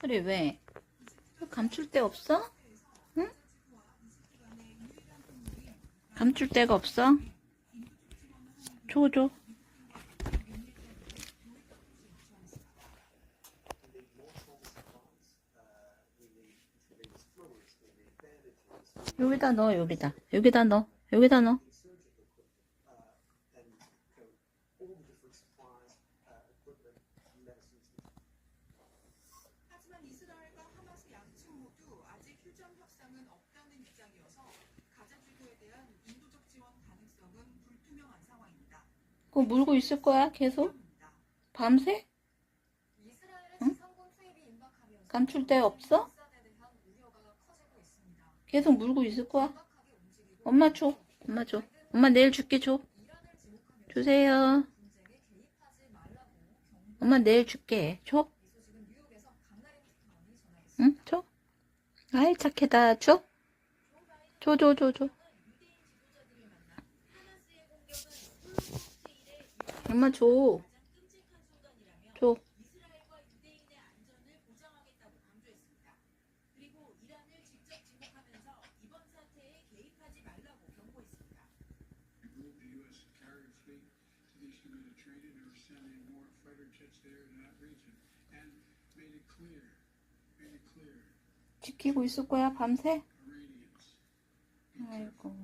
그래 왜? 감출 데 없어? 응? 감출 데가 없어? 줘, 줘. 여기다 넣어, 여기다. 여기다 넣어. 여기다 넣어. 휴전 협상은 없다는 입장이어서 가자 지구에 대한 인도적 지원 가능성은 불투명한 상황입니다. 그거 물고 있을 거야, 계속? 밤새? 응? 감출 데 없어? 계속 물고 있을 거야? 엄마 줘. 엄마 줘. 엄마 내일 줄게, 줘. 주세요. 엄마 내일 줄게. 줘. 응? 줘. 착해다. 줘. 줘, 줘, 줘, 줘. 엄마 줘. 줘. 지키고 있을 거야, 밤새? 아이고.